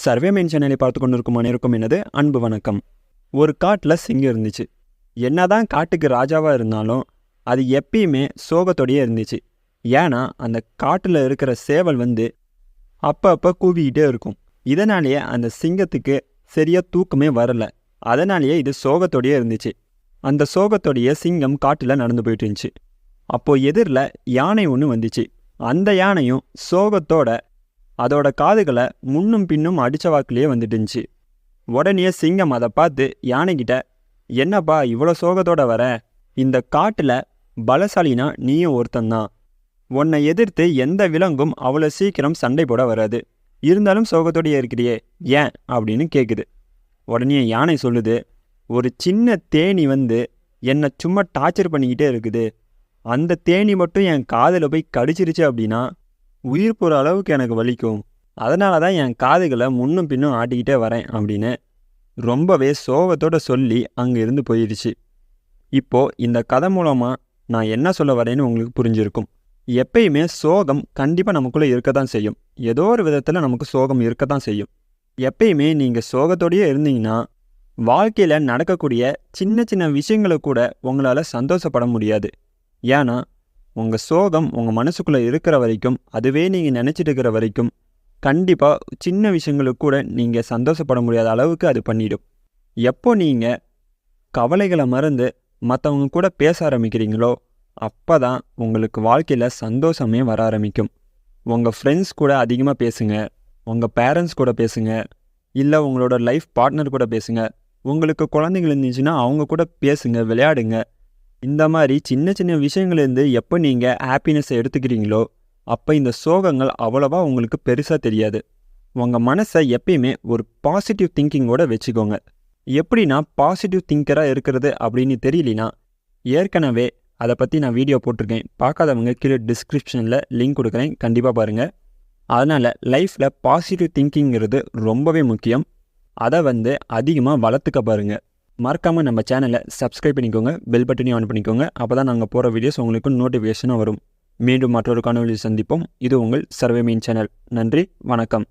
Survey main சேனலை பார்த்து கொண்டிருக்கும் அனைவருக்கும் எனது அன்பு வணக்கம். ஒரு காட்டில் சிங்கம் இருந்துச்சு. என்னதான் காட்டுக்கு ராஜாவாக இருந்தாலும் அது எப்பயுமே சோகத்தோடையே இருந்துச்சு. ஏன்னா அந்த காட்டில் இருக்கிற சேவல் வந்து அப்போ அப்போ கூவிக்கிட்டே இருக்கும். இதனாலேயே அந்த சிங்கத்துக்கு சரியாக தூக்கமே வரல. அதனாலேயே இது சோகத்தோடையே இருந்துச்சு. அந்த சோகத்தோடைய சிங்கம் காட்டில் நடந்து போயிட்டு இருந்துச்சு. அப்போது எதிரில் யானை ஒன்று வந்துச்சு. அந்த யானையும் சோகத்தோட அதோட காதுகளை முன்னும் பின்னும் அடித்த வாக்குலேயே வந்துட்டுருந்துச்சு. உடனே சிங்கம் அதை பார்த்து யானைக்கிட்ட என்னப்பா இவ்வளோ சோகத்தோட வர? இந்த காட்டில் பலசாலினா நீயும் ஒருத்தந்தான் உன்னை எதிர்த்து எந்த விலங்கும் அவ்வளோ சீக்கிரம் சண்டை போட வராது. இருந்தாலும் சோகத்தோடையே இருக்கிறியே ஏன்? அப்படின்னு கேட்குது உடனே யானை சொல்லுது ஒரு சின்ன தேனி வந்து என்னை சும்மா டார்ச்சர் பண்ணிக்கிட்டே இருக்குது. அந்த தேனி மட்டும் என் காதில் போய் கடிச்சிருச்சு அப்படின்னா உயிர் போகிற அளவுக்கு எனக்கு வலிக்கும். அதனால தான் என் காதுகளை முன்னும் பின்னும் ஆட்டிக்கிட்டே வரேன் அப்படின்னு ரொம்பவே சோகத்தோட சொல்லி அங்கே இருந்து போயிடுச்சு இப்போது இந்த கதை மூலமாக நான் என்ன சொல்ல வரேன்னு உங்களுக்கு புரிஞ்சிருக்கும். எப்பயுமே சோகம் கண்டிப்பாக நமக்குள்ளே இருக்க தான் செய்யும். ஏதோ ஒரு விதத்தில் நமக்கு சோகம் இருக்க தான் செய்யும். எப்பயுமே நீங்கள் சோகத்தோடையே இருந்தீங்கன்னா வாழ்க்கையில் நடக்கக்கூடிய சின்ன சின்ன விஷயங்களை கூட உங்களால் சந்தோஷப்பட முடியாது. ஏன்னா உங்கள் சோகம் உங்கள் மனசுக்குள்ளே இருக்கிற வரைக்கும் அதுவே நீங்கள் நினச்சிட்டு இருக்கிற வரைக்கும் கண்டிப்பாக சின்ன விஷயங்களுக்கு கூட நீங்கள் சந்தோஷப்பட முடியாத அளவுக்கு அது பண்ணிடும். எப்போ நீங்கள் கவலைகளை மறந்து மற்றவங்க கூட பேச ஆரம்பிக்கிறீங்களோ அப்போ தான் உங்களுக்கு வாழ்க்கையில் சந்தோஷமே வர ஆரம்பிக்கும். உங்கள் ஃப்ரெண்ட்ஸ் கூட அதிகமாக பேசுங்க உங்கள் பேரண்ட்ஸ் கூட பேசுங்க இல்லை உங்களோட லைஃப் பார்ட்னர் கூட பேசுங்க உங்களுக்கு குழந்தைகள் இருந்துச்சுன்னா அவங்க கூட பேசுங்க விளையாடுங்க இந்த மாதிரி சின்ன சின்ன விஷயங்கள்லேருந்து எப்போ நீங்கள் ஹாப்பினஸை எடுத்துக்கிறீங்களோ அப்போ இந்த சோகங்கள் அவ்வளவா உங்களுக்கு பெருசாக தெரியாது. உங்கள் மனசை எப்பயுமே ஒரு பாசிட்டிவ் திங்கிங்கோட வச்சுக்கோங்க. எப்படின்னா பாசிட்டிவ் திங்கராக இருக்கிறது அப்படின்னு தெரியலனா ஏற்கனவே அதை பற்றி நான் வீடியோ போட்டிருக்கேன். பார்க்காதவங்க கீழே டிஸ்கிரிப்ஷனில் லிங்க் கொடுக்குறேன். கண்டிப்பாக பாருங்கள் அதனால் லைஃப்பில் பாசிட்டிவ் திங்கிங்கிறது ரொம்பவே முக்கியம். அதை வந்து அதிகமாக வளர்த்துக்க பாருங்கள் மறக்காமல் நம்ம சேனலை சப்ஸ்கிரைப் பண்ணிக்கோங்க பெல் பட்டனையும் ஆன் பண்ணிக்கோங்க. அப்போ தான் நாங்கள் போகிற வீடியோஸ் உங்களுக்கு நோட்டிஃபிகேஷனாக வரும். மீண்டும் மற்றொரு காணொலியில் சந்திப்போம். இது உங்கள் சர்வே மீன் சேனல் நன்றி வணக்கம்.